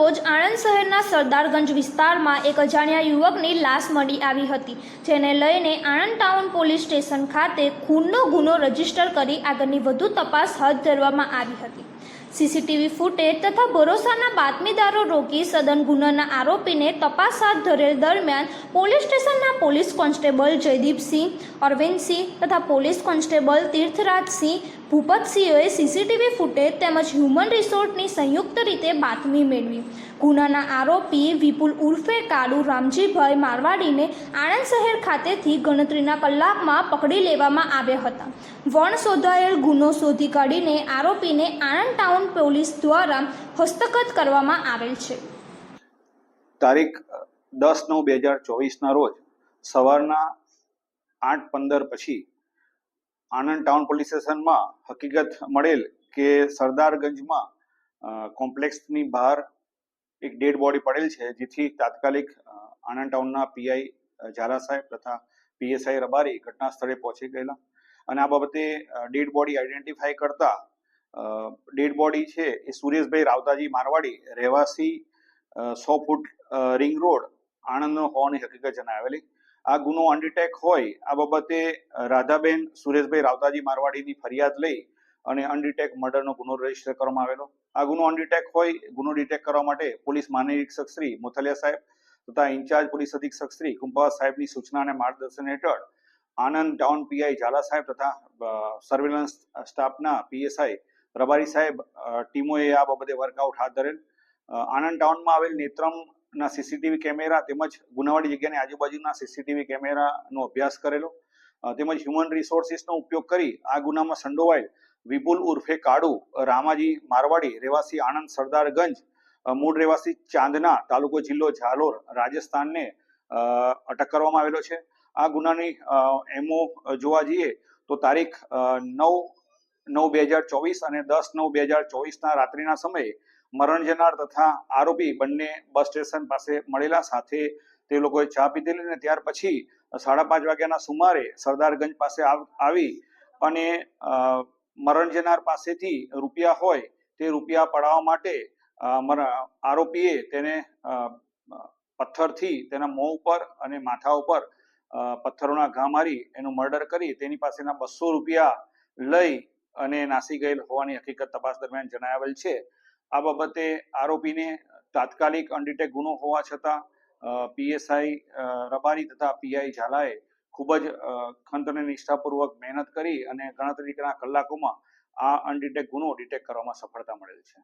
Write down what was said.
રોજ આણંદ શહેરના સરદારગંજ વિસ્તારમાં એક અજાણ્યા યુવકની લાશ મળી આવી હતી, જેને લઈને આણંદ ટાઉન પોલીસ સ્ટેશન ખાતે ખૂનનો ગુનો રજિસ્ટર કરી આગળની વધુ તપાસ હાથ ધરવામાં આવી હતી. સીસીટીવી ફૂટેજ તથા ભરોસાના બાતમીદારો રોકી સદન ગુનાના આરોપીને તપાસ હાથ ધરેલ દરમિયાન પોલીસ સ્ટેશનના પોલીસ કોન્સ્ટેબલ જયદીપસિંહ, અરવિંદસિંહ તથા પોલીસ કોન્સ્ટેબલ તીર્થરાજસિંહ ભૂપતસિંહોએ સીસીટીવી ફૂટેજ તેમજ હ્યુમન રિસોર્ટની સંયુક્ત રીતે બાતમી મેળવી. ગુનાના આરોપી વિપુલ ઉર્ફે કાળુ રામજીભાઈ મારવાડીને આણંદ શહેર ખાતેથી ગણતરીના કલાકમાં પકડી લેવામાં આવ્યા હતા. વણ શોધાયેલ ગુનો શોધી કાઢીને આરોપીને આણંદ ટાઉન પોલીસ દ્વારા હસ્તગત કરવામાં આવેલ છે. તારીખ દસ નવ બે હજાર ચોવીસના રોજ સવારના આઠ પંદર પછી આણંદ ટાઉન પોલીસ સ્ટેશનમાં હકીકત મળેલ કે સરદારગંજમાં કોમ્પ્લેક્સની બહાર એક ડેડ બોડી પડેલ છે, જેથી તાત્કાલિક આણંદ ટાઉનના પીઆઈ ઝાલા સાહેબ તથા પીએસઆઈ રબારી ઘટના સ્થળે પહોંચી ગયેલા. અને આ બાબતે ડેડ બોડી આઈડેન્ટિફાઈ કરતા ડેડ બોડી છે એ સુરેશભાઈ રાવતાજી મારવાડી રહેવાસી સો ફૂટ રિંગ રોડ આણંદનો હોવાની હકીકત જણાવેલી. આ ગુનો અનડિટેક હોય, આ બાબતે રાધાબેન સુરેશભાઈ રાવતાજી મારવાડીની ફરિયાદ લઈ અને અનડિટેક મર્ડરનો ગુનો રજિસ્ટર કરવામાં આવેલો. આ ગુનો અનડિટેક હોય, ગુનો ડિટેક કરવા માટે પોલીસ મહાનિરીક્ષક શ્રી મોથલિયા સાહેબ તથા ઇન્ચાર્જ પોલીસ અધિક્ષક શ્રી કુંભાવા સાહેબની સૂચના અને માર્ગદર્શન હેઠળ આનંદ ટાઉન પીઆઈ ઝાલા સાહેબ તથા સર્વેલન્સ સ્ટાફના પીએસઆઈ રબારી સાહેબ ટીમોએ આ બાબતે વર્કઆઉટ હાથ ધરેલ. આનંદ ટાઉનમાં આવેલ નેત્રમના સીસીટીવી કેમેરા તેમજ ગુનાવાળી જગ્યાની આજુબાજુના સીસીટીવી કેમેરાનો અભ્યાસ કરેલો. તેમજ હ્યુમન રિસોર્સિસનો ઉપયોગ કરી આ ગુનામાં સંડોવાયેલ વિપુલ ઉર્ફે કાળુ, રામાજી મારવાડી, રહેવાસી આણંદ સરદારગંજ મૂળ રહેવાસી ચાંદના, તાલુકો જિલ્લો ઝાલોર, રાજસ્થાનને અટક કરવામાં આવેલો છે. આ ગુનાની એમઓ જોવા જઈએ તો તારીખ નવ નવ બે હજાર ચોવીસ અને દસ નવ બે હજાર ચોવીસના રાત્રિના સમયે મરણ જનાર તથા આરોપી બંને બસ સ્ટેશન પાસે મળેલા સાથે તે લોકોએ ચા પીધેલી અને ત્યાર પછી સાડા પાંચ વાગ્યાના સુમારે સરદારગંજ પાસે આવી અને મરણ જનાર પાસેથી રૂપિયા હોય તે રૂપિયા પડાવવા માટે આરોપીએ તેને પથ્થરથી તેના મોં ઉપર અને માથા ઉપર પથ્થરોના ઘા મારી એનું મર્ડર કરી તેની પાસેના બસો રૂપિયા લઈ અને નાસી ગયેલ હોવાની હકીકત તપાસ દરમિયાન જણાવેલ છે. આ બાબતે આરોપીને તાત્કાલિક અનડિટેક ગુનો હોવા છતાં પીએસઆઈ રબારી તથા પીઆઈ ઝાલાએ ખૂબ જ ખંત અને નિષ્ઠાપૂર્વક મહેનત કરી અને ગણતરીના કલાકોમાં આ અનડિટેક ગુનો ડિટેક્ટ કરવામાં સફળતા મળેલ છે.